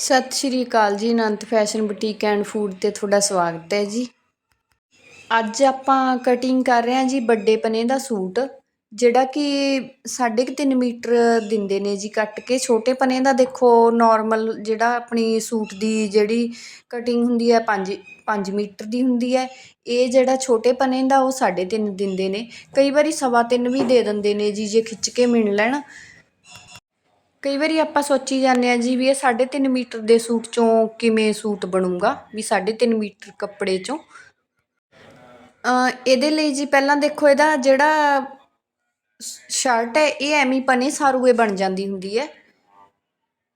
ਸਤਿ ਸ਼੍ਰੀ ਅਕਾਲ ਜੀ, Anant fashion boutique and food ਤੇ ਤੁਹਾਡਾ ਸਵਾਗਤ ਹੈ ਜੀ। ਅੱਜ ਆਪਾਂ ਕਟਿੰਗ ਕਰ ਰਹੇ ਹਾਂ ਜੀ ਵੱਡੇ ਪਨੇ ਦਾ ਸੂਟ, ਜਿਹੜਾ ਕਿ 3.5 ਮੀਟਰ ਦਿੰਦੇ ਨੇ ਜੀ ਕੱਟ ਕੇ। ਛੋਟੇ ਪਨੇ ਦਾ ਦੇਖੋ ਨਾਰਮਲ ਜਿਹੜਾ ਆਪਣੀ ਸੂਟ ਦੀ ਜਿਹੜੀ ਕਟਿੰਗ ਹੁੰਦੀ ਹੈ 5 5 ਮੀਟਰ ਦੀ ਹੁੰਦੀ ਹੈ। ਇਹ ਜਿਹੜਾ ਛੋਟੇ ਪਨੇ ਦਾ ਉਹ 3.5 ਦਿੰਦੇ ਨੇ। ਕਈ ਵਾਰੀ ਸਵਾ ਤਿੰਨ ਵੀ ਦੇ ਦਿੰਦੇ ਨੇ ਜੀ ਜੇ ਖਿੱਚ ਕੇ ਮਿਣ ਲੈਣ। ਕਈ ਵਾਰੀ ਆਪਾਂ ਸੋਚੀ ਜਾਂਦੇ ਆ ਜੀ ਵੀ ਇਹ 3.5 ਮੀਟਰ ਦੇ ਸੂਟ ਚੋਂ ਕਿਵੇਂ ਸੂਟ ਬਣੂਗਾ? ਵੀ 3.5 ਮੀਟਰ ਕੱਪੜੇ ਚੋਂ। ਇਹਦੇ ਲਈ ਜੀ ਪਹਿਲਾਂ ਦੇਖੋ ਇਹਦਾ ਜਿਹੜਾ ਸ਼ਰਟ ਹੈ, ਇਹ ਐਵੇਂ ਪਨੇ ਸਾਰੂਏ ਬਣ ਜਾਂਦੀ ਹੁੰਦੀ ਹੈ।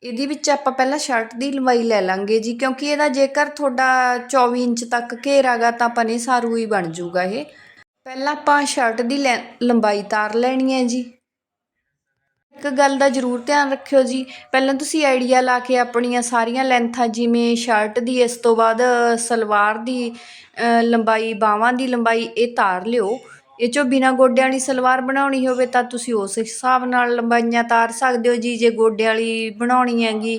ਇਹਦੇ ਵਿੱਚ ਆਪਾਂ ਪਹਿਲਾਂ ਸ਼ਰਟ ਦੀ ਲੰਬਾਈ ਲੈ ਲਾਂਗੇ ਜੀ, ਕਿਉਂਕਿ ਇਹਦਾ ਜੇਕਰ ਤੁਹਾਡਾ 24 ਇੰਚ ਤੱਕ ਘੇਰਾਗਾ ਤਾਂ ਪਨੇ ਸਾਰੂ ਹੀ ਬਣ ਜਾਊਗਾ ਇਹ। ਪਹਿਲਾਂ ਆਪਾਂ ਸ਼ਰਟ ਦੀ ਲੈ- ਲੰਬਾਈ ਤਾਰ ਲੈਣੀ ਹੈ ਜੀ। ਇੱਕ ਗੱਲ ਦਾ ਜ਼ਰੂਰ ਧਿਆਨ ਰੱਖਿਓ ਜੀ। ਪਹਿਲਾਂ ਤੁਸੀਂ ਆਈਡੀਆ ਲਾ ਕੇ ਆਪਣੀਆਂ ਸਾਰੀਆਂ ਲੈਂਥਾਂ, ਜਿਵੇਂ ਸ਼ਰਟ ਦੀ, ਇਸ ਤੋਂ ਬਾਅਦ ਸਲਵਾਰ ਦੀ ਲੰਬਾਈ, ਬਾਹਾਂ ਦੀ ਲੰਬਾਈ, ਇਹ ਤਾਰ ਲਿਓ। ਇਹ ਚੋਂ ਬਿਨਾਂ ਗੋਡਿਆਂ ਵਾਲੀ ਸਲਵਾਰ ਬਣਾਉਣੀ ਹੋਵੇ ਤਾਂ ਤੁਸੀਂ ਉਸ ਹਿਸਾਬ ਨਾਲ ਲੰਬਾਈਆਂ ਤਾਰ ਸਕਦੇ ਹੋ ਜੀ। ਜੇ ਗੋਡਿਆਂ ਵਾਲੀ ਬਣਾਉਣੀ ਹੈਗੀ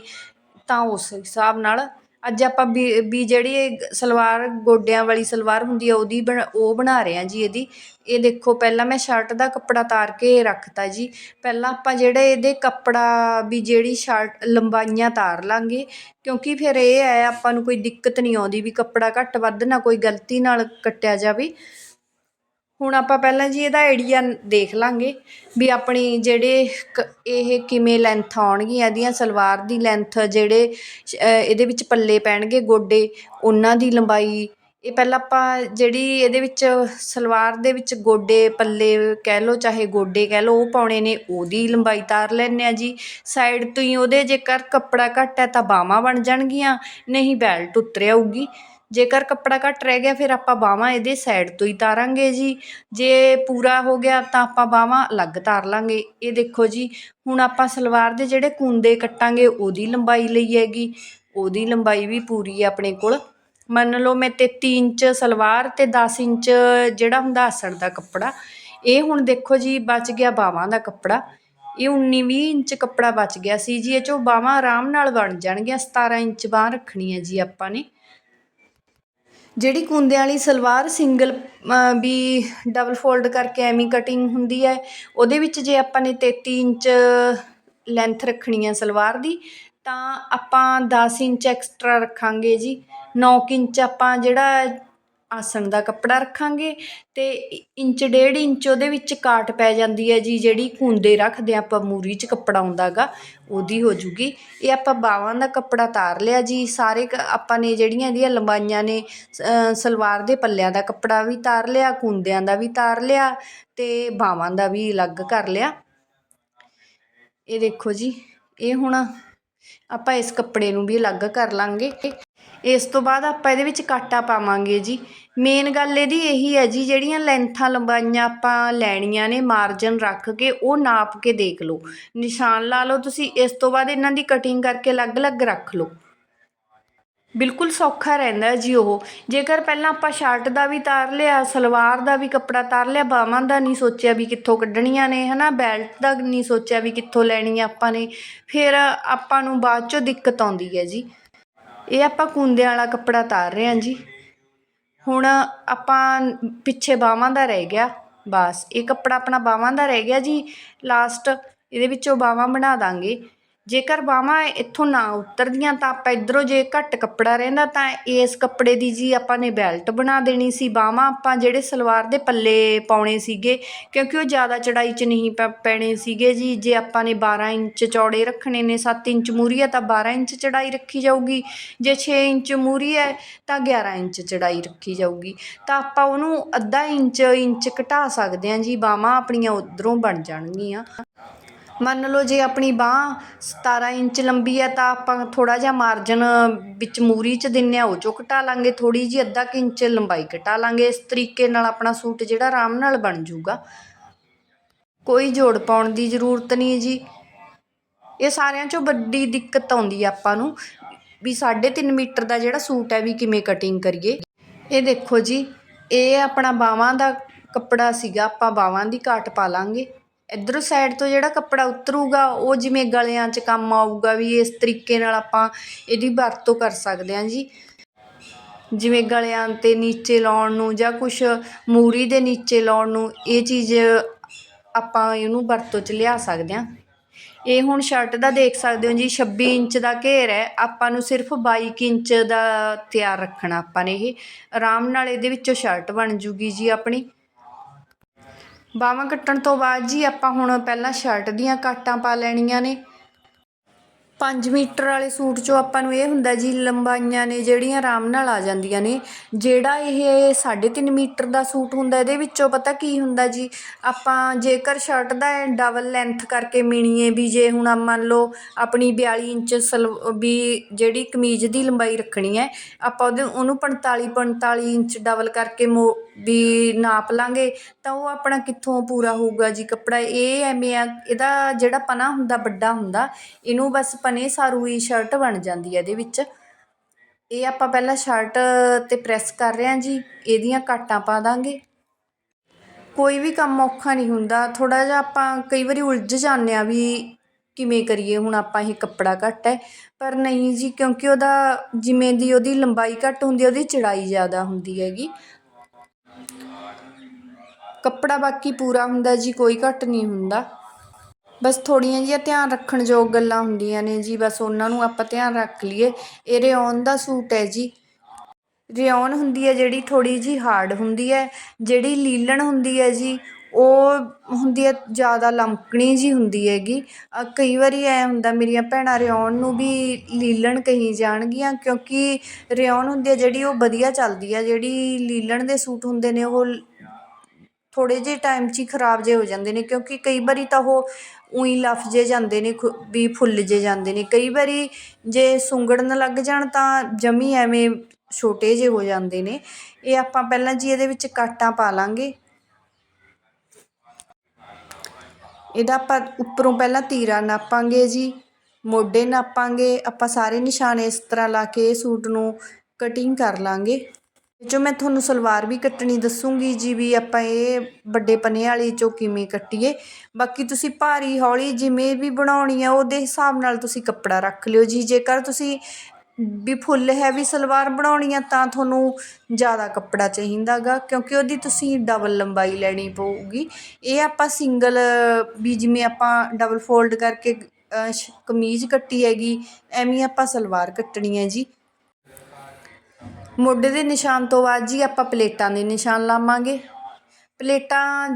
ਤਾਂ ਉਸ ਹਿਸਾਬ ਨਾਲ ਅੱਜ ਆਪਾਂ ਵੀ ਵੀ ਜਿਹੜੀ ਇਹ ਸਲਵਾਰ, ਗੋਡਿਆਂ ਵਾਲੀ ਸਲਵਾਰ ਹੁੰਦੀ ਆ, ਉਹਦੀ ਬਣਾ, ਉਹ ਬਣਾ ਰਹੇ ਹਾਂ ਜੀ ਇਹਦੀ। ਇਹ ਦੇਖੋ, ਪਹਿਲਾਂ ਮੈਂ ਸ਼ਰਟ ਦਾ ਕੱਪੜਾ ਤਾਰ ਕੇ ਰੱਖਤਾ ਜੀ। ਪਹਿਲਾਂ ਆਪਾਂ ਜਿਹੜੇ ਇਹਦੇ ਕੱਪੜਾ, ਵੀ ਜਿਹੜੀ ਸ਼ਰਟ ਲੰਬਾਈਆਂ ਤਾਰ ਲਾਂਗੇ, ਕਿਉਂਕਿ ਫਿਰ ਇਹ ਹੈ, ਆਪਾਂ ਨੂੰ ਕੋਈ ਦਿੱਕਤ ਨਹੀਂ ਆਉਂਦੀ ਵੀ ਕੱਪੜਾ ਘੱਟ ਵੱਧ ਨਾ ਕੋਈ ਗਲਤੀ ਨਾਲ ਕੱਟਿਆ ਜਾਵੇ। ਹੁਣ ਆਪਾਂ ਪਹਿਲਾਂ ਜੀ ਇਹਦਾ ਆਈਡੀਆ ਦੇਖ ਲਾਂਗੇ ਵੀ ਆਪਣੀ ਜਿਹੜੇ ਕ- ਇਹ ਕਿਵੇਂ ਲੈਂਥ ਆਉਣਗੀਆਂ, ਇਹਦੀਆਂ ਸਲਵਾਰ ਦੀ ਲੈਂਥ ਜਿਹੜੇ ਇਹਦੇ ਵਿੱਚ ਪੱਲੇ ਪੈਣਗੇ ਗੋਡੇ, ਉਹਨਾਂ ਦੀ ਲੰਬਾਈ। ਇਹ ਪਹਿਲਾਂ ਆਪਾਂ ਜਿਹੜੀ ਇਹਦੇ ਵਿੱਚ ਸਲਵਾਰ ਦੇ ਵਿੱਚ ਗੋਡੇ, ਪੱਲੇ ਕਹਿ ਲਓ, ਚਾਹੇ ਗੋਡੇ ਕਹਿ ਲਓ, ਉਹ ਪਾਉਣੇ ਨੇ, ਉਹਦੀ ਲੰਬਾਈ ਤਾਰ ਲੈਂਦੇ ਆ ਜੀ। ਸਾਈਡ ਤੋਂ ਹੀ ਉਹਦੇ ਜੇਕਰ ਕੱਪੜਾ ਘੱਟ ਹੈ ਤਾਂ ਬਾਹਾਂ ਬਣ ਜਾਣਗੀਆਂ, ਨਹੀਂ ਬੈਲਟ ਉਤਰ ਆਊਗੀ ਜੇਕਰ ਕੱਪੜਾ ਘੱਟ ਰਹਿ ਗਿਆ, ਫਿਰ ਆਪਾਂ ਬਾਹਵਾਂ ਇਹਦੇ ਸਾਈਡ ਤੋਂ ਹੀ ਤਾਰਾਂਗੇ ਜੀ। ਜੇ ਪੂਰਾ ਹੋ ਗਿਆ, ਤਾਂ ਆਪਾਂ ਬਾਹਵਾਂ ਅਲੱਗ ਤਾਰ ਲਾਂਗੇ। ਇਹ ਦੇਖੋ ਜੀ, ਹੁਣ ਆਪਾਂ ਸਲਵਾਰ ਦੇ ਜਿਹੜੇ ਕੁੰਦੇ ਕੱਟਾਂਗੇ, ਉਹਦੀ ਲੰਬਾਈ ਲਈ ਹੈਗੀ। ਉਹਦੀ ਲੰਬਾਈ ਵੀ ਪੂਰੀ ਹੈ ਆਪਣੇ ਕੋਲ। ਮੰਨ ਲਓ ਮੈਂ 33 ਇੰਚ ਸਲਵਾਰ ਤੇ 10 ਇੰਚ ਜਿਹੜਾ ਹੁੰਦਾ ਆਸਣ ਦਾ ਕੱਪੜਾ, ਇਹ ਹੁਣ ਦੇਖੋ ਜੀ, ਬਚ ਗਿਆ ਬਾਹਾਂ ਦਾ ਕੱਪੜਾ। ਇਹ 19 20 ਇੰਚ ਕੱਪੜਾ ਬਚ ਗਿਆ ਸੀ ਜੀ, ਇਹ ਚੋਂ ਬਾਹਾਂ ਆਰਾਮ ਨਾਲ ਬਣ ਜਾਣਗੀਆਂ 17 ਇੰਚ ਬਾਂਹ ਰੱਖਣੀ ਹੈ ਜੀ ਆਪਾਂ ਨੇ। ਜਿਹੜੀ ਕੁੰਦਿਆਂ ਵਾਲੀ ਸਲਵਾਰ ਸਿੰਗਲ ਵੀ ਡਬਲ ਫੋਲਡ ਕਰਕੇ ਐਵੇਂ ਕਟਿੰਗ ਹੁੰਦੀ ਹੈ, ਉਹਦੇ ਵਿੱਚ ਜੇ ਆਪਾਂ ਨੇ 33 ਇੰਚ ਲੈਂਥ ਰੱਖਣੀ ਹੈ ਸਲਵਾਰ ਦੀ, ਤਾਂ ਆਪਾਂ ਦਸ ਇੰਚ ਐਕਸਟਰਾ ਰੱਖਾਂਗੇ ਜੀ। ਨੌ ਕੁ ਇੰਚ ਆਪਾਂ ਜਿਹੜਾ ਆਸਣ ਦਾ ਕੱਪੜਾ ਰੱਖਾਂਗੇ ਤੇ ਇੰਚ ਡੇਢ ਇੰਚ ਉਹਦੇ ਵਿੱਚ ਕਾਟ ਪੈ ਜਾਂਦੀ ਹੈ ਜੀ, ਜਿਹੜੀ ਕੁੰਦੇ ਰੱਖਦੇ ਹਾਂ ਆਪਾਂ ਮੂਰੀ 'ਚ ਕੱਪੜਾ ਹੁੰਦਾ ਗਾ ਉਹਦੀ ਹੋ ਜੂਗੀ। ਇਹ ਆਪਾਂ ਬਾਵਾਂ ਦਾ ਕੱਪੜਾ ਤਾਰ ਲਿਆ ਜੀ, ਸਾਰੇ ਕ- ਆਪਾਂ ਨੇ ਜਿਹੜੀਆਂ ਇਹਦੀਆਂ ਲੰਬਾਈਆਂ ਨੇ ਸਲਵਾਰ ਦੇ ਪੱਲਿਆਂ ਦਾ ਕੱਪੜਾ ਵੀ ਤਾਰ ਲਿਆ ਕੁੰਦਿਆਂ ਦਾ ਵੀ ਤਾਰ ਲਿਆ ਤੇ ਬਾਵਾਂ ਦਾ ਵੀ ਅਲੱਗ ਕਰ ਲਿਆ। ਇਹ ਦੇਖੋ ਜੀ, ਇਹ ਹੁਣ ਆਪਾਂ ਇਸ ਕੱਪੜੇ ਨੂੰ ਵੀ ਅਲੱਗ ਕਰ ਲਾਂਗੇ। ਇਸ ਤੋਂ ਬਾਅਦ ਆਪਾਂ ਇਹਦੇ ਵਿੱਚ ਕਾਟਾ ਪਾਵਾਂਗੇ ਜੀ। ਮੇਨ ਗੱਲ ਇਹਦੀ ਇਹੀ ਹੈ ਜੀ, ਜਿਹੜੀਆਂ ਲੈਂਥਾਂ ਲੰਬਾਈਆਂ ਆਪਾਂ ਲੈਣੀਆਂ ਨੇ ਮਾਰਜਨ ਰੱਖ ਕੇ ਉਹ ਨਾਪ ਕੇ ਦੇਖ ਲਓ। ਨਿਸ਼ਾਨ ਲਾ ਲਓ ਤੁਸੀਂ, ਇਸ ਤੋਂ ਬਾਅਦ ਇਹਨਾਂ ਦੀ ਕਟਿੰਗ ਕਰਕੇ ਅਲੱਗ-ਅਲੱਗ ਰੱਖ ਲਓ। ਬਿਲਕੁਲ ਸੌਖਾ ਰਹਿੰਦਾ ਜੀ ਉਹ। ਜੇਕਰ ਪਹਿਲਾਂ ਆਪਾਂ ਸ਼ਰਟ ਦਾ ਵੀ ਤਾਰ ਲਿਆ, ਸਲਵਾਰ ਦਾ ਵੀ ਕੱਪੜਾ ਤਾਰ ਲਿਆ ਬਾਹਾਂ ਦਾ ਨਹੀਂ ਸੋਚਿਆ ਵੀ ਕਿੱਥੋਂ ਕੱਢਣੀਆਂ ਨੇ, ਹਨਾ? ਬੈਲਟ ਦਾ ਨਹੀਂ ਸੋਚਿਆ ਵੀ ਕਿੱਥੋਂ ਲੈਣੀ ਆਪਾਂ ਨੇ। ਫਿਰ ਆਪਾਂ ਨੂੰ ਬਾਅਦ ਚੋਂ ਦਿੱਕਤ ਆਉਂਦੀ ਹੈ ਜੀ। ਇਹ ਆਪਾਂ ਕੁੰਦਿਆਂ ਵਾਲਾ ਕੱਪੜਾ ਤਾਰ ਰਹੇ ਹਾਂ ਜੀ। ਹੁਣ ਆਪਾਂ ਪਿੱਛੇ ਬਾਹਾਂ ਦਾ ਰਹਿ ਗਿਆ, ਬਸ। ਇਹ ਕੱਪੜਾ ਆਪਣਾ ਬਾਹਾਂ ਦਾ ਰਹਿ ਗਿਆ ਜੀ। ਲਾਸਟ ਇਹਦੇ ਵਿੱਚੋਂ ਬਾਹਾਂ ਬਣਾ ਦਾਂਗੇ। ਜੇਕਰ ਬਾਹਵਾਂ ਇੱਥੋਂ ਨਾ ਉਤਰਦੀਆਂ ਤਾਂ ਆਪਾਂ ਇੱਧਰੋਂ ਜੇ ਘੱਟ ਕੱਪੜਾ ਰਹਿੰਦਾ ਤਾਂ ਇਸ ਕੱਪੜੇ ਦੀ ਜੀ ਆਪਾਂ ਨੇ ਬੈਲਟ ਬਣਾ ਦੇਣੀ ਸੀ। ਬਾਹਵਾਂ ਆਪਾਂ ਜਿਹੜੇ ਸਲਵਾਰ ਦੇ ਪੱਲੇ ਪਾਉਣੇ ਸੀਗੇ, ਕਿਉਂਕਿ ਉਹ ਜ਼ਿਆਦਾ ਚੜਾਈ 'ਚ ਨਹੀਂ ਪ- ਪੈਣੇ ਸੀਗੇ ਜੀ। ਜੇ ਆਪਾਂ ਨੇ 12 ਇੰਚ ਚੌੜੇ ਰੱਖਣੇ ਨੇ 7 ਇੰਚ ਮੂਰੀ ਹੈ ਤਾਂ 12 ਇੰਚ ਚੜਾਈ ਰੱਖੀ ਜਾਊਗੀ। ਜੇ 6 ਇੰਚ ਮੂਰੀ ਹੈ ਤਾਂ 11 ਇੰਚ ਚੜਾਈ ਰੱਖੀ ਜਾਊਗੀ। ਤਾਂ ਆਪਾਂ ਉਹਨੂੰ ਅੱਧਾ ਇੰਚ ਇੰਚ ਘਟਾ ਸਕਦੇ ਹਾਂ ਜੀ। ਬਾਹਵਾਂ ਆਪਣੀਆਂ ਉਧਰੋਂ ਬਣ ਜਾਣਗੀਆਂ। ਮੰਨ ਲਓ ਜੇ ਆਪਣੀ ਬਾਂਹ ਸਤਾਰਾਂ ਇੰਚ ਲੰਬੀ ਹੈ ਤਾਂ ਆਪਾਂ ਥੋੜ੍ਹਾ ਜਿਹਾ ਮਾਰਜਨ ਵਿੱਚ ਮੂਰੀ 'ਚ ਦਿੰਦੇ ਹਾਂ ਉਹ ਚੋਂ ਘਟਾ ਲਾਂਗੇ। ਥੋੜ੍ਹੀ ਜਿਹੀ ਅੱਧਾ ਕੁ ਇੰਚ ਲੰਬਾਈ ਘਟਾ ਲਾਂਗੇ। ਇਸ ਤਰੀਕੇ ਨਾਲ ਆਪਣਾ ਸੂਟ ਜਿਹੜਾ ਆਰਾਮ ਨਾਲ ਬਣ ਜਾਊਗਾ। ਕੋਈ ਜੋੜ ਪਾਉਣ ਦੀ ਜ਼ਰੂਰਤ ਨਹੀਂ ਜੀ। ਇਹ ਸਾਰਿਆਂ 'ਚੋਂ ਵੱਡੀ ਦਿੱਕਤ ਆਉਂਦੀ ਹੈ ਆਪਾਂ ਨੂੰ ਵੀ 3.5 ਮੀਟਰ ਦਾ ਜਿਹੜਾ ਸੂਟ ਹੈ ਵੀ ਕਿਵੇਂ ਕਟਿੰਗ ਕਰੀਏ। ਇਹ ਦੇਖੋ ਜੀ, ਇਹ ਆਪਣਾ ਬਾਹਾਂ ਦਾ ਕੱਪੜਾ ਸੀਗਾ, ਆਪਾਂ ਬਾਹਾਂ ਦੀ ਘਾਟ ਪਾ ਲਾਂਗੇ। ਇੱਧਰੋਂ ਸਾਈਡ ਤੋਂ ਜਿਹੜਾ ਕੱਪੜਾ ਉਤਰੂਗਾ, ਉਹ ਜਿਵੇਂ ਗਲਿਆਂ 'ਚ ਕੰਮ ਆਊਗਾ ਵੀ ਇਸ ਤਰੀਕੇ ਨਾਲ ਆਪਾਂ ਇਹਦੀ ਵਰਤੋਂ ਕਰ ਸਕਦੇ ਹਾਂ ਜੀ। ਜਿਵੇਂ ਗਲਿਆਂ 'ਤੇ ਨੀਚੇ ਲਾਉਣ ਨੂੰ ਜਾਂ ਕੁਛ ਮੂਰੀ ਦੇ ਨੀਚੇ ਲਾਉਣ ਨੂੰ ਇਹ ਚੀਜ਼ ਆਪਾਂ ਇਹਨੂੰ ਵਰਤੋਂ 'ਚ ਲਿਆ ਸਕਦੇ ਹਾਂ। ਇਹ ਹੁਣ ਸ਼ਰਟ ਦਾ ਦੇਖ ਸਕਦੇ ਹੋ ਜੀ 26 ਇੰਚ ਦਾ ਘੇਰ ਹੈ। ਆਪਾਂ ਨੂੰ ਸਿਰਫ 22 ਇੰਚ ਦਾ ਤਿਆਰ ਰੱਖਣਾ ਆਪਾਂ ਨੇ ਇਹ। ਆਰਾਮ ਨਾਲ ਇਹਦੇ ਵਿੱਚੋਂ ਸ਼ਰਟ ਬਣ ਜੂਗੀ ਜੀ ਆਪਣੀ। ਬਾਹਾਂ ਕੱਟਣ ਤੋਂ ਬਾਅਦ ਜੀ ਆਪਾਂ ਹੁਣ ਪਹਿਲਾਂ ਸ਼ਰਟ ਦੀਆਂ ਕਾਟਾਂ ਪਾ ਲੈਣੀਆਂ ਨੇ। 5 ਮੀਟਰ ਵਾਲੇ ਸੂਟ 'ਚੋਂ ਆਪਾਂ ਨੂੰ ਇਹ ਹੁੰਦਾ ਜੀ, ਲੰਬਾਈਆਂ ਨੇ ਜਿਹੜੀਆਂ ਆਰਾਮ ਨਾਲ ਆ ਜਾਂਦੀਆਂ ਨੇ। ਜਿਹੜਾ ਇਹ 3.5 ਮੀਟਰ ਦਾ ਸੂਟ ਹੁੰਦਾ, ਇਹਦੇ ਵਿੱਚੋਂ ਪਤਾ ਕੀ ਹੁੰਦਾ ਜੀ? ਆਪਾਂ ਜੇਕਰ ਸ਼ਰਟ ਦਾ ਡਬਲ ਲੈਂਥ ਕਰਕੇ ਮਿਣੀਏ ਵੀ, ਜੇ ਹੁਣ ਮੰਨ ਲਓ ਆਪਣੀ 42 ਇੰਚ ਸਲ ਵੀ ਜਿਹੜੀ ਕਮੀਜ਼ ਦੀ ਲੰਬਾਈ ਰੱਖਣੀ ਹੈ, ਆਪਾਂ ਉਹਦੇ, ਉਹਨੂੰ 45 45 ਇੰਚ ਡਬਲ ਕਰਕੇ ਮੋ ਵੀ ਨਾਪ ਲਾਂਗੇ, ਤਾਂ ਉਹ ਆਪਣਾ ਕਿੱਥੋਂ ਪੂਰਾ ਹੋਊਗਾ ਜੀ ਕੱਪੜਾ? ਇਹ ਐਵੇਂ ਆ, ਇਹਦਾ ਜਿਹੜਾ ਪਨਾ ਹੁੰਦਾ, ਵੱਡਾ ਹੁੰਦਾ, ਇਹਨੂੰ ਬਸ ਪਨੇ ਸਾਰੂ ਹੀ ਸ਼ਰਟ ਬਣ ਜਾਂਦੀ ਹੈ ਇਹਦੇ ਵਿੱਚ। ਇਹ ਆਪਾਂ ਪਹਿਲਾਂ ਸ਼ਰਟ ਤੇ ਪ੍ਰੈਸ ਕਰ ਰਹੇ ਹਾਂ ਜੀ, ਇਹਦੀਆਂ ਕਾਟਾਂ ਪਾ ਦਾਂਗੇ। ਕੋਈ ਵੀ ਕੰਮ ਔਖਾ ਨਹੀਂ ਹੁੰਦਾ ਥੋੜਾ ਜਿਹਾ ਆਪਾਂ ਕਈ ਵਾਰੀ ਉਲਝ ਜਾਂਦੇ ਆ ਵੀ ਕਿਵੇਂ ਕਰੀਏ, ਹੁਣ ਆਪਾਂ ਇਹ ਕੱਪੜਾ ਘੱਟ ਹੈ। ਪਰ ਨਹੀਂ ਜੀ, ਕਿਉਂਕਿ ਉਹਦਾ ਜਿਵੇਂ ਦੀ ਉਹਦੀ ਲੰਬਾਈ ਘੱਟ ਹੁੰਦੀ ਉਹਦੀ ਚੜਾਈ ਜ਼ਿਆਦਾ ਹੁੰਦੀ ਹੈਗੀ। ਕੱਪੜਾ ਬਾਕੀ ਪੂਰਾ ਹੁੰਦਾ ਜੀ, ਕੋਈ ਘੱਟ ਨਹੀਂ ਹੁੰਦਾ। ਬਸ ਥੋੜੀਆਂ ਜਿਹੀਆਂ ਧਿਆਨ ਰੱਖਣ ਯੋਗ ਗੱਲਾਂ ਹੁੰਦੀਆਂ ਨੇ ਜੀ, ਬਸ ਉਹਨਾਂ ਨੂੰ ਆਪਾਂ ਧਿਆਨ ਰੱਖ ਲਈਏ। ਇਹ ਰਿਓਨ ਦਾ ਸੂਟ ਹੈ ਜੀ। ਰਿਓਨ ਹੁੰਦੀ ਹੈ ਜਿਹੜੀ ਥੋੜੀ ਜੀ ਹਾਰਡ ਹੁੰਦੀ ਹੈ, ਜਿਹੜੀ ਲੀਲਣ ਹੁੰਦੀ ਹੈ ਜੀ ਉਹ ਹੁੰਦੀ ਹੈ, ਜ਼ਿਆਦਾ ਲਮਕਣੀ ਜਿਹੀ ਹੁੰਦੀ ਹੈਗੀ। ਕਈ ਵਾਰੀ ਐਂ ਹੁੰਦਾ, ਮੇਰੀਆਂ ਭੈਣਾਂ ਰਿਓਨ ਨੂੰ ਵੀ ਲੀਲਣ ਕਹੀ ਜਾਣਗੀਆਂ, ਕਿਉਂਕਿ ਰਿਓਨ ਹੁੰਦੀ ਹੈ, ਜਿਹੜੀ ਉਹ ਵਧੀਆ ਚੱਲਦੀ ਹੈ ਜਿਹੜੀ ਲੀਲਣ ਦੇ ਸੂਟ ਹੁੰਦੇ ਨੇ, ਉਹ ਥੋੜ੍ਹੇ ਜਿਹੇ ਟਾਈਮ 'ਚ ਹੀ ਖਰਾਬ ਜਿਹੇ ਹੋ ਜਾਂਦੇ ਨੇ, ਕਿਉਂਕਿ ਕਈ ਵਾਰੀ ਤਾਂ ਉਹ ਉਹੀ ਲਫ ਜੇ ਜਾਂਦੇ ਨੇ, ਖੁ- ਵੀ ਫੁੱਲ ਜੇ ਜਾਂਦੇ ਨੇ। ਕਈ ਵਾਰੀ ਜੇ ਸੁੰਗੜਨ ਲੱਗ ਜਾਣ, ਤਾਂ ਜਮੀ ਐਵੇਂ ਛੋਟੇ ਜਿਹੇ ਹੋ ਜਾਂਦੇ ਨੇ। ਇਹ ਆਪਾਂ ਪਹਿਲਾਂ ਜੀ ਇਹਦੇ ਵਿੱਚ ਕਾਟਾਂ ਪਾ ਲਾਂਗੇ। ਇਹਦਾ ਆਪਾਂ ਉੱਪਰੋਂ ਪਹਿਲਾਂ ਤੀਰਾ ਨਾਪਾਂਗੇ ਜੀ, ਮੋਢੇ ਨਾਪਾਂਗੇ, ਆਪਾਂ ਸਾਰੇ ਨਿਸ਼ਾਨ ਇਸ ਤਰ੍ਹਾਂ ਲਾ ਕੇ ਸੂਟ ਨੂੰ ਕਟਿੰਗ ਕਰ ਲਾਂਗੇ। ਜੋ ਮੈਂ ਤੁਹਾਨੂੰ ਸਲਵਾਰ ਵੀ ਕੱਟਣੀ ਦੱਸੂਗੀ ਜੀ ਵੀ ਆਪਾਂ ਇਹ ਵੱਡੇ ਪਨੇ ਵਾਲੀ ਚੋਂ ਕਿਵੇਂ ਕੱਟੀਏ। ਬਾਕੀ ਤੁਸੀਂ ਭਾਰੀ ਹੌਲੀ ਜਿਵੇਂ ਵੀ ਬਣਾਉਣੀ ਆ, ਉਹਦੇ ਹਿਸਾਬ ਨਾਲ ਤੁਸੀਂ ਕੱਪੜਾ ਰੱਖ ਲਿਓ ਜੀ। ਜੇਕਰ ਤੁਸੀਂ ਵੀ ਫੁੱਲ ਹੈਵੀ ਸਲਵਾਰ ਬਣਾਉਣੀ ਆ ਤਾਂ ਤੁਹਾਨੂੰ ਜ਼ਿਆਦਾ ਕੱਪੜਾ ਚਾਹੀਦਾ ਗਾ ਕਿਉਂਕਿ ਉਹਦੀ ਤੁਸੀਂ ਡਬਲ ਲੰਬਾਈ ਲੈਣੀ ਪਊਗੀ। ਇਹ ਆਪਾਂ ਸਿੰਗਲ ਵੀ ਜਿਵੇਂ ਆਪਾਂ ਡਬਲ ਫੋਲਡ ਕਰਕੇ ਕਮੀਜ਼ ਕੱਟੀ ਹੈਗੀ, ਐਵੇਂ ਆਪਾਂ ਸਲਵਾਰ ਕੱਟਣੀ ਹੈ ਜੀ। ਮੋਢੇ ਦੇ ਨਿਸ਼ਾਨ ਤੋਂ ਬਾਅਦ ਜੀ ਆਪਾਂ ਪਲੇਟਾਂ ਦੇ ਨਿਸ਼ਾਨ ਲਾਵਾਂਗੇ। ਪਲੇਟਾਂ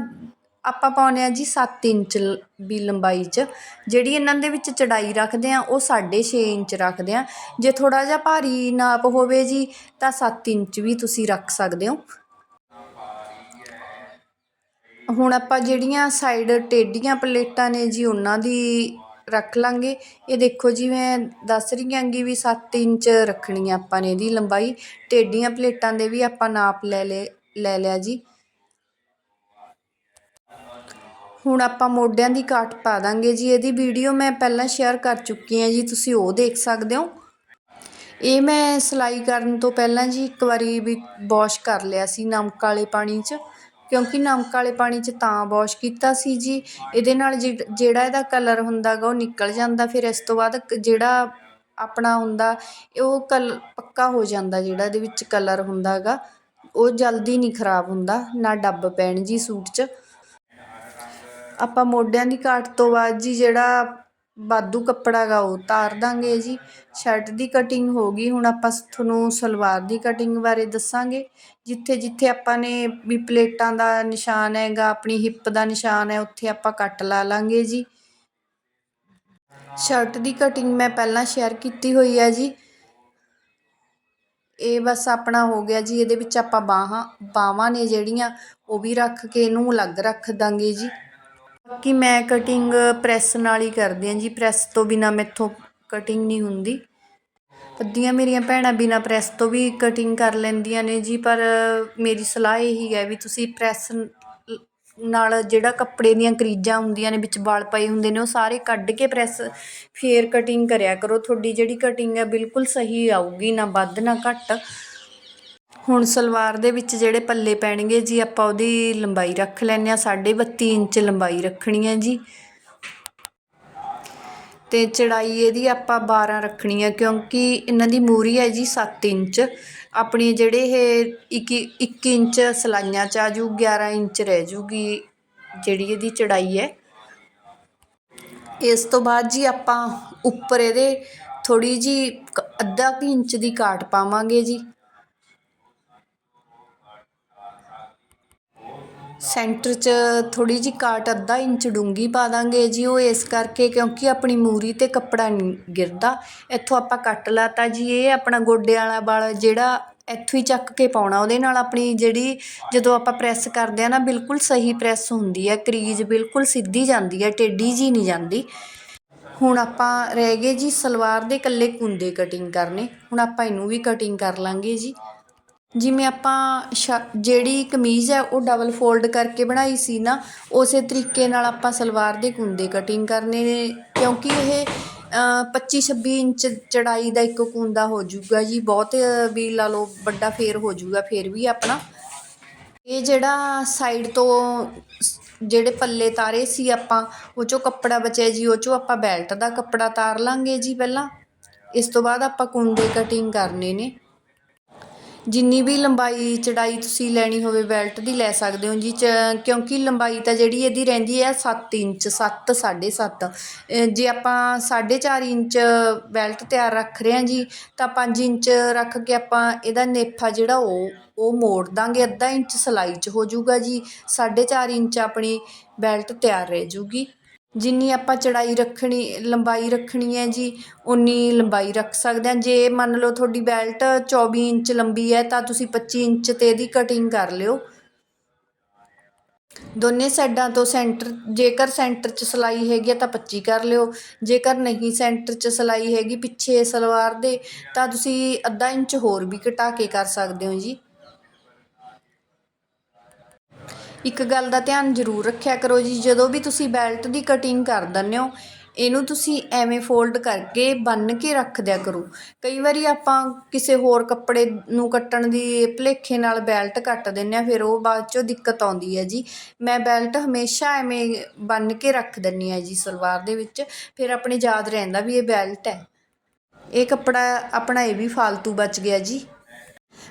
ਆਪਾਂ ਪਾਉਂਦੇ ਹਾਂ ਜੀ ਸੱਤ ਇੰਚ ਵੀ ਲੰਬਾਈ 'ਚ। ਜਿਹੜੀ ਇਹਨਾਂ ਦੇ ਵਿੱਚ ਚੜਾਈ ਰੱਖਦੇ ਹਾਂ, ਉਹ 6.5 ਇੰਚ ਰੱਖਦੇ ਹਾਂ। ਜੇ ਥੋੜ੍ਹਾ ਜਿਹਾ ਭਾਰੀ ਨਾਪ ਹੋਵੇ ਜੀ, ਤਾਂ ਸੱਤ ਇੰਚ ਵੀ ਤੁਸੀਂ ਰੱਖ ਸਕਦੇ ਹੋ। ਹੁਣ ਆਪਾਂ ਜਿਹੜੀਆਂ ਸਾਈਡ ਟੇਢੀਆਂ ਪਲੇਟਾਂ ਨੇ ਜੀ, ਉਹਨਾਂ ਦੀ ਰੱਖ ਲਾਂਗੇ। ਇਹ ਦੇਖੋ ਜੀ, ਮੈਂ ਦੱਸ ਰਹੀ ਹਾਂਗੀ ਵੀ 7 ਇੰਚ ਰੱਖਣੀ ਆਪਾਂ ਨੇ ਇਹਦੀ ਲੰਬਾਈ। ਟੇਢੀਆਂ ਪਲੇਟਾਂ ਦੇ ਵੀ ਆਪਾਂ ਨਾਪ ਲੈ ਲੈ ਲੈ ਲਿਆ ਜੀ। ਹੁਣ ਆਪਾਂ ਮੋਢਿਆਂ ਦੀ ਕਾਟ ਪਾ ਦਾਂਗੇ ਜੀ। ਇਹਦੀ ਵੀਡੀਓ ਮੈਂ ਪਹਿਲਾਂ ਸ਼ੇਅਰ ਕਰ ਚੁੱਕੀ ਹਾਂ ਜੀ। ਤੁਸੀਂ ਉਹ ਦੇਖ ਸਕਦੇ ਹੋ। ਇਹ ਮੈਂ ਸਿਲਾਈ ਕਰਨ ਤੋਂ ਪਹਿਲਾਂ ਜੀ ਇੱਕ ਵਾਰੀ ਵੀ ਵਾਸ਼ ਕਰ ਲਿਆ ਸੀ ਨਮਕ ਵਾਲੇ ਪਾਣੀ 'ਚ। ਕਿਉਂਕਿ ਨਮਕ ਵਾਲੇ ਪਾਣੀ 'ਚ ਤਾਂ ਵਾਸ਼ ਕੀਤਾ ਸੀ ਜੀ। ਇਹਦੇ ਨਾਲ ਜਿ- ਜਿਹੜਾ ਇਹਦਾ ਕਲਰ ਹੁੰਦਾ ਗਾ ਉਹ ਨਿਕਲ ਜਾਂਦਾ। ਫਿਰ ਇਸ ਤੋਂ ਬਾਅਦ ਜਿਹੜਾ ਆਪਣਾ ਹੁੰਦਾ, ਉਹ ਕਲ, ਪੱਕਾ ਹੋ ਜਾਂਦਾ ਜਿਹੜਾ ਇਹਦੇ ਵਿੱਚ ਕਲਰ ਹੁੰਦਾ ਗਾ। ਉਹ ਜਲਦੀ ਨਹੀਂ ਖਰਾਬ ਹੁੰਦਾ, ਨਾ ਡੱਬ ਪੈਣ ਜੀ ਸੂਟ 'ਚ। ਆਪਾਂ ਮੋਢਿਆਂ ਦੀ ਕਾਟ ਤੋਂ ਬਾਅਦ ਜੀ ਜਿਹੜਾ ਵਾਧੂ ਕੱਪੜਾ ਗਾ ਉਹ ਉਤਾਰ ਦਾਂਗੇ ਜੀ। ਸ਼ਰਟ ਦੀ ਕਟਿੰਗ ਹੋ ਗਈ, ਹੁਣ ਆਪਾਂ ਤੁਹਾਨੂੰ ਸਲਵਾਰ ਦੀ ਕਟਿੰਗ ਬਾਰੇ ਦੱਸਾਂਗੇ। ਜਿੱਥੇ ਜਿੱਥੇ ਆਪਾਂ ਨੇ ਵੀ ਪਲੇਟਾਂ ਦਾ ਨਿਸ਼ਾਨ ਹੈਗਾ, ਆਪਣੀ ਹਿੱਪ ਦਾ ਨਿਸ਼ਾਨ ਹੈ, ਉੱਥੇ ਆਪਾਂ ਕੱਟ ਲਾ ਲਾਂਗੇ ਜੀ। ਸ਼ਰਟ ਦੀ ਕਟਿੰਗ ਮੈਂ ਪਹਿਲਾਂ ਸ਼ੇਅਰ ਕੀਤੀ ਹੋਈ ਹੈ ਜੀ। ਇਹ ਬਸ ਆਪਣਾ ਹੋ ਗਿਆ ਜੀ, ਇਹਦੇ ਵਿੱਚ ਆਪਾਂ ਬਾਹਾਂ ਬਾਹਾਂ ਨੇ ਜਿਹੜੀਆਂ, ਉਹ ਵੀ ਰੱਖ ਕੇ ਇਹਨੂੰ ਅਲੱਗ ਰੱਖ ਦਾਂਗੇ ਜੀ। ਬਾਕੀ ਮੈਂ ਕਟਿੰਗ ਪ੍ਰੈਸ ਨਾਲ ਹੀ ਕਰਦੀ ਹਾਂ ਜੀ। ਪ੍ਰੈਸ ਤੋਂ ਬਿਨਾ ਮੈਥੋਂ ਕਟਿੰਗ ਨਹੀਂ ਹੁੰਦੀ। ਅੱਧੀਆਂ ਮੇਰੀਆਂ ਭੈਣਾਂ ਬਿਨਾ ਪ੍ਰੈਸ ਤੋਂ ਵੀ ਕਟਿੰਗ ਕਰ ਲੈਂਦੀਆਂ ਨੇ ਜੀ, ਪਰ ਮੇਰੀ ਸਲਾਹ ਇਹੀ ਹੈ ਵੀ ਤੁਸੀਂ ਪ੍ਰੈਸ ਨਾਲ ਜਿਹੜਾ ਕੱਪੜੇ ਦੀਆਂ ਕਰੀਜ਼ਾਂ ਹੁੰਦੀਆਂ ਨੇ, ਵਿੱਚ ਵਾਲ ਪਏ ਹੁੰਦੇ ਨੇ, ਉਹ ਸਾਰੇ ਕੱਢ ਕੇ ਪ੍ਰੈਸ ਫੇਰ ਕਟਿੰਗ ਕਰਿਆ ਕਰੋ। ਤੁਹਾਡੀ ਜਿਹੜੀ ਕਟਿੰਗ ਹੈ, ਬਿਲਕੁਲ ਸਹੀ ਆਊਗੀ, ਨਾ ਵੱਧ ਨਾ ਘੱਟ। ਹੁਣ ਸਲਵਾਰ ਦੇ ਵਿੱਚ ਜਿਹੜੇ ਪੱਲੇ ਪੈਣਗੇ ਜੀ, ਆਪਾਂ ਉਹਦੀ ਲੰਬਾਈ ਰੱਖ ਲੈਂਦੇ ਹਾਂ, ਸਾਢੇ ਬੱਤੀ ਇੰਚ ਲੰਬਾਈ ਰੱਖਣੀ ਹੈ ਜੀ। ਤੇ ਚੜਾਈ ਇਹਦੀ ਆਪਾਂ 12 ਰੱਖਣੀ ਹੈ, ਕਿਉਂਕਿ ਇਹਨਾਂ ਦੀ ਮੂਰੀ ਹੈ ਜੀ 7 ਇੰਚ। ਆਪਣੀ ਜਿਹੜੇ ਇਹ 1 1 ਇੰਚ ਸਲਾਈਆਂ ਚ ਆ ਜੂ 11 ਇੰਚ ਰਹਿ ਜੂਗੀ ਜਿਹੜੀ ਇਹਦੀ ਚੜਾਈ ਹੈ। ਇਸ ਤੋਂ ਬਾਅਦ ਜੀ ਆਪਾਂ ਉੱਪਰ ਇਹਦੇ ਥੋੜੀ ਜੀ ਅੱਧਾ ਕੁ ਇੰਚ ਦੀ ਕਾਟ ਪਾਵਾਂਗੇ ਜੀ। ਸੈਂਟਰ 'ਚ ਥੋੜ੍ਹੀ ਜਿਹੀ ਕਾਟ ਅੱਧਾ ਇੰਚ ਡੂੰਘੀ ਪਾ ਦਾਂਗੇ ਜੀ ਉਹ ਇਸ ਕਰਕੇ ਕਿਉਂਕਿ ਆਪਣੀ ਮੂਰੀ ਤੇ ਕੱਪੜਾ ਨਹੀਂ ਗਿਰਦਾ। ਇੱਥੋਂ ਆਪਾਂ ਕੱਟ ਲਾਤਾ ਜੀ, ਇਹ ਆਪਣਾ ਗੋਡੇ ਵਾਲਾ ਵਾਲ ਜਿਹੜਾ ਇੱਥੋਂ ਹੀ ਚੱਕ ਕੇ ਪਾਉਣਾ, ਉਹਦੇ ਨਾਲ ਆਪਣੀ ਜਿਹੜੀ ਜਦੋਂ ਆਪਾਂ ਪ੍ਰੈਸ ਕਰਦੇ ਆ ਨਾ, ਬਿਲਕੁਲ ਸਹੀ ਪ੍ਰੈਸ ਹੁੰਦੀ ਹੈ, ਕਰੀਜ਼ ਬਿਲਕੁਲ ਸਿੱਧੀ ਜਾਂਦੀ ਹੈ, ਟੇਢੀ ਜੀ ਨਹੀਂ ਜਾਂਦੀ। ਹੁਣ ਆਪਾਂ ਰਹਿ ਗਏ ਜੀ ਸਲਵਾਰ ਦੇ ਇਕੱਲੇ ਕੁੰਦੇ ਕਟਿੰਗ ਕਰਨੇ, ਹੁਣ ਆਪਾਂ ਇਹਨੂੰ ਵੀ ਕਟਿੰਗ ਕਰ ਲਾਂਗੇ ਜੀ। ਜਿਵੇਂ ਆਪਾਂ ਸ਼, ਜਿਹੜੀ ਕਮੀਜ਼ ਹੈ ਉਹ ਡਬਲ ਫੋਲਡ ਕਰਕੇ ਬਣਾਈ ਸੀ ਨਾ, ਉਸੇ ਤਰੀਕੇ ਨਾਲ ਆਪਾਂ ਸਲਵਾਰ ਦੇ ਕੁੰਦੇ ਕਟਿੰਗ ਕਰਨੇ ਨੇ, ਕਿਉਂਕਿ ਇਹ 25 26 ਇੰਚ ਚੜਾਈ ਦਾ ਇੱਕ ਕੁੰਦਾ ਹੋ ਜਾਊਗਾ ਜੀ, ਬਹੁਤ ਵੀ ਲਾ ਲਓ, ਵੱਡਾ ਫੇਰ ਹੋ ਜਾਊਗਾ, ਫੇਰ ਵੀ ਆਪਣਾ। ਇਹ ਜਿਹੜਾ ਸਾਈਡ ਤੋਂ ਜਿਹੜੇ ਪੱਲੇ ਤਾਰੇ ਸੀ ਆਪਾਂ, ਉਹ ਚੋਂ ਕੱਪੜਾ ਬਚਿਆ ਜੀ, ਉਹ ਚੋਂ ਆਪਾਂ ਬੈਲਟ ਦਾ ਕੱਪੜਾ ਤਾਰ ਲਾਂਗੇ ਜੀ ਪਹਿਲਾਂ। ਇਸ ਤੋਂ ਬਾਅਦ ਆਪਾਂ ਕੁੰਡੇ ਕਟਿੰਗ ਕਰਨੇ ਨੇ। ਜਿੰਨੀ ਵੀ ਲੰਬਾਈ ਚੜਾਈ ਤੁਸੀਂ ਲੈਣੀ ਹੋਵੇ ਬੈਲਟ ਦੀ ਲੈ ਸਕਦੇ ਹੋ ਜੀ, ਚ ਕਿਉਂਕਿ ਲੰਬਾਈ ਤਾਂ ਜਿਹੜੀ ਇਹਦੀ ਰਹਿੰਦੀ ਹੈ ਸੱਤ ਇੰਚ 7 7.5 ਜੇ ਆਪਾਂ 4.5 ਇੰਚ ਬੈਲਟ ਤਿਆਰ ਰੱਖ ਰਹੇ ਹਾਂ ਜੀ, ਤਾਂ ਪੰਜ ਇੰਚ ਰੱਖ ਕੇ ਆਪਾਂ ਇਹਦਾ ਨੇਫਾ ਜਿਹੜਾ ਉਹ ਉਹ ਮੋੜ ਦਾਂਗੇ, ਅੱਧਾ ਇੰਚ ਸਲਾਈ 'ਚ ਹੋ ਜਾਊਗਾ ਜੀ। 4.5 ਇੰਚ ਆਪਣੀ ਬੈਲਟ ਤਿਆਰ ਰਹਿ ਜੂਗੀ ਜਿੰਨੀ ਆਪਾਂ ਚੜਾਈ ਰੱਖਣੀ, ਲੰਬਾਈ ਰੱਖਣੀ ਹੈ ਜੀ ਉਨੀ ਲੰਬਾਈ ਰੱਖ ਸਕਦੇ ਹਾਂ। ਜੇ ਮੰਨ ਲਓ ਤੁਹਾਡੀ ਬੈਲਟ 24 ਇੰਚ ਲੰਬੀ ਹੈ, ਤਾਂ ਤੁਸੀਂ 25 ਇੰਚ 'ਤੇ ਇਹਦੀ ਕਟਿੰਗ ਕਰ ਲਿਓ। ਦੋਨੇ ਸਾਈਡਾਂ ਤੋਂ ਸੈਂਟਰ, ਜੇਕਰ ਸੈਂਟਰ 'ਚ ਸਿਲਾਈ ਹੈਗੀ ਤਾਂ 25 ਕਰ ਲਿਓ। ਜੇਕਰ ਨਹੀਂ ਸੈਂਟਰ 'ਚ ਸਿਲਾਈ ਹੈਗੀ, ਪਿੱਛੇ ਸਲਵਾਰ ਦੇ, ਤਾਂ ਤੁਸੀਂ ਅੱਧਾ ਇੰਚ ਹੋਰ ਵੀ ਘਟਾ ਕੇ ਕਰ ਸਕਦੇ ਹੋ ਜੀ। ਇੱਕ ਗੱਲ ਦਾ ਧਿਆਨ ਜ਼ਰੂਰ ਰੱਖਿਆ ਕਰੋ ਜੀ, ਜਦੋਂ ਵੀ ਤੁਸੀਂ ਬੈਲਟ ਦੀ ਕਟਿੰਗ ਕਰ ਦਿੰਦੇ ਹੋ, ਇਹਨੂੰ ਤੁਸੀਂ ਐਵੇਂ ਫੋਲਡ ਕਰਕੇ ਬੰਨ ਕੇ ਰੱਖ ਦਿਆ ਕਰੋ। ਕਈ ਵਾਰੀ ਆਪਾਂ ਕਿਸੇ ਹੋਰ ਕੱਪੜੇ ਨੂੰ ਕੱਟਣ ਦੀ ਭਲੇਖੇ ਨਾਲ ਬੈਲਟ ਕੱਟ ਦਿੰਨੇ ਆ ਫਿਰ ਉਹ ਬਾਅਦ ਚੋਂ ਦਿੱਕਤ ਆਉਂਦੀ ਹੈ ਜੀ। ਮੈਂ ਬੈਲਟ ਹਮੇਸ਼ਾ ਐਵੇਂ ਬੰਨ ਕੇ ਰੱਖ ਦਿੰਨੀ ਆ ਜੀ ਸਲਵਾਰ ਦੇ ਵਿੱਚ, ਫਿਰ ਆਪਣੇ ਯਾਦ ਰਹਿੰਦਾ ਵੀ ਇਹ ਬੈਲਟ ਹੈ। ਇਹ ਕੱਪੜਾ ਆਪਣਾ ਇਹ ਵੀ ਫालतू ਬਚ ਗਿਆ ਜੀ।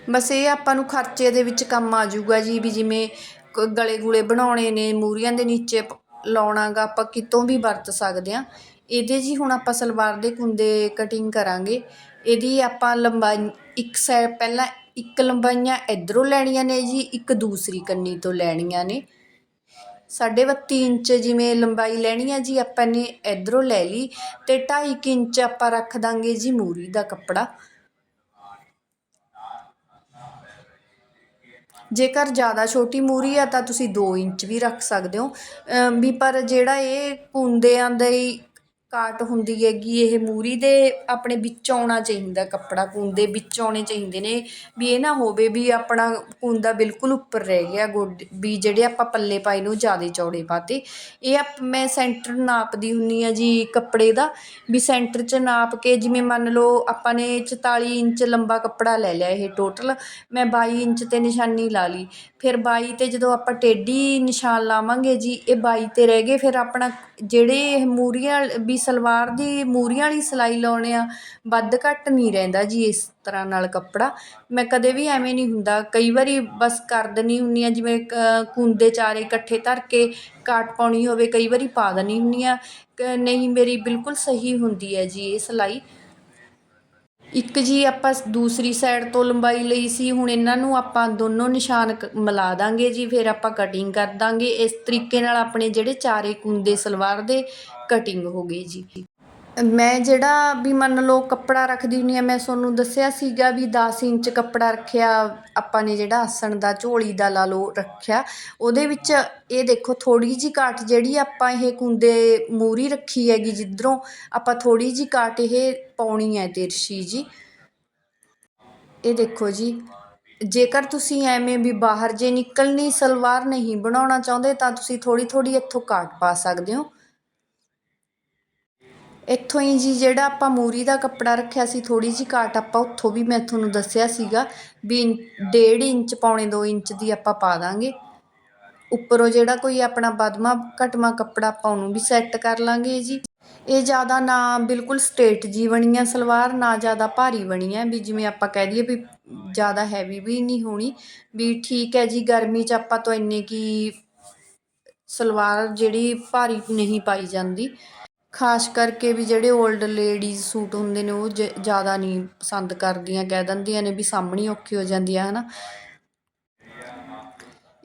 ਬਸ ਇਹ ਆਪਾਂ ਨੂੰ ਖਰਚੇ ਦੇ ਵਿੱਚ ਕੰਮ ਆ ਜਾਊਗਾ ਜੀ, ਵੀ ਜਿਵੇਂ ਕ ਗਲੇ ਗੁਲੇ ਬਣਾਉਣੇ ਨੇ, ਮੂਰੀਆਂ ਦੇ ਨੀਚੇ ਲਾਉਣਾ ਗਾ ਆਪਾਂ ਕਿਤੋਂ ਵੀ ਵਰਤ ਸਕਦੇ ਹਾਂ। ਇਹਦੇ ਜੀ ਹੁਣ ਆਪਾਂ ਸਲਵਾਰ ਦੇ ਕੁੰਦੇ ਕਟਿੰਗ ਕਰਾਂਗੇ। ਇਹਦੀ ਆਪਾਂ ਲੰਬਾਈ, ਇੱਕ ਸਾਈਡ ਪਹਿਲਾਂ ਇੱਕ ਲੰਬਾਈਆਂ ਇਧਰੋਂ ਲੈਣੀਆਂ ਨੇ ਜੀ, ਇੱਕ ਦੂਸਰੀ ਕੰਨੀ ਤੋਂ ਲੈਣੀਆਂ ਨੇ। ਸਾਢੇ ਬੱਤੀ ਇੰਚ ਜਿਵੇਂ ਲੰਬਾਈ ਲੈਣੀ ਹੈ ਜੀ, ਆਪਾਂ ਨੇ ਇਧਰੋਂ ਲੈ ਲਈ ਤੇ 2.5 ਇੰਚ ਆਪਾਂ ਰੱਖ ਦਾਂਗੇ ਜੀ ਮੂਰੀ ਦਾ ਕੱਪੜਾ। ਜੇਕਰ ਜ਼ਿਆਦਾ ਛੋਟੀ ਮੂਰੀ ਆ ਤਾਂ ਤੁਸੀਂ ਦੋ ਇੰਚ ਵੀ ਰੱਖ ਸਕਦੇ ਹੋ। ਵੀ ਪਰ ਜਿਹੜਾ ਇਹ ਕੁੰਦਿਆਂ ਹੀ ਕਾਟ ਹੁੰਦੀ ਹੈਗੀ, ਇਹ ਮੂਰੀ ਦੇ ਆਪਣੇ ਵਿੱਚ ਆਉਣਾ ਚਾਹੀਦਾ, ਕੱਪੜਾ ਕੁੰਦੇ ਵਿੱਚ ਆਉਣੇ ਚਾਹੀਦੇ ਨੇ। ਵੀ ਇਹ ਨਾ ਹੋਵੇ ਵੀ ਆਪਣਾ ਕੁੰਦਾ ਬਿਲਕੁਲ ਉੱਪਰ ਰਹਿ ਗਿਆ ਗੋਡੇ, ਵੀ ਜਿਹੜੇ ਆਪਾਂ ਪੱਲੇ ਪਾਏ ਨੂੰ ਜ਼ਿਆਦਾ ਚੌੜੇ ਪਾਤੇ। ਇਹ ਮੈਂ ਸੈਂਟਰ ਨਾਪਦੀ ਹੁੰਨੀ ਆ ਜੀ ਕੱਪੜੇ ਦਾ, ਵੀ ਸੈਂਟਰ 'ਚ ਨਾਪ ਕੇ ਜਿਵੇਂ ਮੰਨ ਲਓ ਆਪਾਂ ਨੇ 44 ਇੰਚ ਲੰਬਾ ਕੱਪੜਾ ਲੈ ਲਿਆ ਇਹ ਟੋਟਲ ਮੈਂ 22 ਇੰਚ 'ਤੇ ਨਿਸ਼ਾਨੀ ਲਾ ਲਈ। ਫਿਰ 22 ਤੇ ਜਦੋਂ ਆਪਾਂ ਟੇਢੀ ਨਿਸ਼ਾਨ ਲਾਵਾਂਗੇ ਜੀ, ਇਹ 22 ਤੇ ਰਹਿ ਗਏ, ਫਿਰ ਆਪਣਾ ਜਿਹੜੇ ਮੂਰੀਆਂ, ਵੀ ਸਲਵਾਰ ਦੀ ਮੂਰੀਆਂ ਵਾਲੀ ਸਿਲਾਈ ਲਾਉਣੇ ਆ, ਵੱਧ ਘੱਟ ਨਹੀਂ ਰਹਿੰਦਾ ਜੀ ਇਸ ਤਰ੍ਹਾਂ ਨਾਲ ਕੱਪੜਾ। ਮੈਂ ਕਦੇ ਵੀ ਐਵੇਂ ਨਹੀਂ ਹੁੰਦਾ, ਕਈ ਵਾਰੀ ਬਸ ਕਰ ਦਿੰਦੀ ਹੁੰਦੀ ਹਾਂ, ਜਿਵੇਂ ਕੁੰਦੇ ਚਾਰੇ ਇਕੱਠੇ ਧਰ ਕੇ ਕਾਟ ਪਾਉਣੀ ਹੋਵੇ, ਕਈ ਵਾਰੀ ਪਾ ਦਿੰਦੀ ਹੁੰਦੀ ਆ ਨਹੀਂ, ਮੇਰੀ ਬਿਲਕੁਲ ਸਹੀ ਹੁੰਦੀ ਹੈ ਜੀ ਇਹ ਸਿਲਾਈ। ਇੱਕ ਜੀ ਆਪਾਂ ਦੂਸਰੀ ਸਾਈਡ ਤੋਂ ਲੰਬਾਈ ਲਈ ਸੀ, ਹੁਣ ਇਹਨਾਂ ਨੂੰ ਆਪਾਂ ਦੋਨੋਂ ਨਿਸ਼ਾਨ ਕ ਮਿਲਾ ਦਾਂਗੇ ਜੀ, ਫਿਰ ਆਪਾਂ ਕਟਿੰਗ ਕਰ ਦਾਂਗੇ। ਇਸ ਤਰੀਕੇ ਨਾਲ ਆਪਣੇ ਜਿਹੜੇ ਚਾਰੇ ਕੁੰਦੇ ਸਲਵਾਰ ਦੇ ਕਟਿੰਗ ਹੋ ਗਏ ਜੀ। ਮੈਂ ਜਿਹੜਾ ਵੀ ਮੰਨ ਲਓ ਕੱਪੜਾ ਰੱਖਦੀ ਹੁੰਦੀ ਹਾਂ, ਮੈਂ ਤੁਹਾਨੂੰ ਦੱਸਿਆ ਸੀਗਾ ਵੀ ਦਸ ਇੰਚ ਕੱਪੜਾ ਰੱਖਿਆ, ਆਪਾਂ ਨੇ ਜਿਹੜਾ ਆਸਣ ਦਾ, ਝੋਲੀ ਦਾ ਲਾ ਲਓ ਰੱਖਿਆ, ਉਹਦੇ ਵਿੱਚ ਇਹ ਦੇਖੋ ਥੋੜ੍ਹੀ ਜਿਹੀ ਕਾਟ ਜਿਹੜੀ ਆਪਾਂ ਇਹ ਕੁੰਦੇ ਮੂਹਰੀ ਰੱਖੀ ਹੈਗੀ ਜਿੱਧਰੋਂ, ਆਪਾਂ ਥੋੜ੍ਹੀ ਜਿਹੀ ਕਾਟ ਇਹ ਪਾਉਣੀ ਹੈ ਤਿਰਛੀ ਜੀ। ਇਹ ਦੇਖੋ ਜੀ, ਜੇਕਰ ਤੁਸੀਂ ਐਵੇਂ ਵੀ ਬਾਹਰ ਜੇ ਨਿਕਲਣੀ, ਸਲਵਾਰ ਨਹੀਂ ਬਣਾਉਣਾ ਚਾਹੁੰਦੇ ਤਾਂ ਤੁਸੀਂ ਥੋੜ੍ਹੀ ਥੋੜ੍ਹੀ ਇੱਥੋਂ ਕਾਟ ਪਾ ਸਕਦੇ ਹੋ। ਇੱਥੋਂ ਹੀ ਜੀ ਜਿਹੜਾ ਆਪਾਂ ਮੂਰੀ ਦਾ ਕੱਪੜਾ ਰੱਖਿਆ ਸੀ ਥੋੜੀ ਜਿਹੀ ਕਾਟ ਆਪਾਂ ਉੱਥੋਂ ਵੀ ਮੈਂ ਤੁਹਾਨੂੰ ਦੱਸਿਆ ਸੀਗਾ ਵੀ ਡੇਢ ਇੰਚ ਪੌਣੇ 2 ਇੰਚ ਦੀ ਆਪਾਂ ਪਾ ਦਾਂਗੇ। ਉੱਪਰੋਂ ਜਿਹੜਾ ਕੋਈ ਆਪਣਾ ਬਦਮਾ ਘਟਮਾ ਕੱਪੜਾ ਆਪਾਂ ਉਹਨੂੰ ਵੀ ਸੈੱਟ ਕਰ ਲਾਂਗੇ ਜੀ। ਇਹ ਜ਼ਿਆਦਾ ਨਾ ਬਿਲਕੁਲ ਸਟੇਟ ਜੀ ਬਣੀ ਆ ਸਲਵਾਰ, ਨਾ ਜ਼ਿਆਦਾ ਭਾਰੀ ਬਣੀ ਆ ਵੀ ਜਿਵੇਂ ਆਪਾਂ ਕਹਿ ਦਈਏ ਵੀ ਜ਼ਿਆਦਾ ਹੈਵੀ ਵੀ ਨਹੀਂ ਹੋਣੀ। ਵੀ ਠੀਕ ਹੈ ਜੀ, ਗਰਮੀ 'ਚ ਆਪਾਂ ਤੋਂ ਇੰਨੇ ਕੀ ਸਲਵਾਰ ਜਿਹੜੀ ਭਾਰੀ ਨਹੀਂ ਪਾਈ ਜਾਂਦੀ। ਖਾਸ ਕਰਕੇ ਵੀ ਜਿਹੜੇ 올ਡ ਲੇਡੀਜ਼ ਸੂਟ ਹੁੰਦੇ ਨੇ, ਉਹ ਜ- ਜ਼ਿਆਦਾ ਨਹੀਂ ਪਸੰਦ ਕਰਦੀਆਂ, ਕਹਿ ਦਿੰਦੀਆਂ ਨੇ ਵੀ ਸਾਹਮਣੀ ਔਖੀ ਹੋ ਜਾਂਦੀ ਆ ਹਨਾ।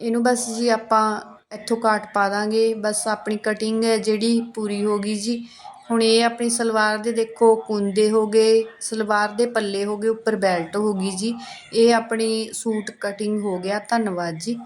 ਇਹਨੂੰ ਬਸ ਜੀ ਆਪਾਂ ਇੱਥੋਂ ਕਾਟ ਪਾ ਦਾਂਗੇ, ਬਸ ਆਪਣੀ ਕਟਿੰਗ ਹੈ ਜਿਹੜੀ ਪੂਰੀ ਹੋ ਗਈ ਜੀ। ਹੁਣ ਇਹ ਆਪਣੀ ਸਲਵਾਰ ਦੇ ਦੇਖੋ, ਕੁੰਦੇ ਹੋ ਗਏ, ਸਲਵਾਰ ਦੇ ਪੱਲੇ ਹੋ ਗਏ, ਉੱਪਰ ਬੈਲਟ ਹੋ ਗਈ ਜੀ। ਇਹ ਆਪਣੀ ਸੂਟ ਕਟਿੰਗ ਹੋ ਗਿਆ, ਧੰਨਵਾਦ ਜੀ।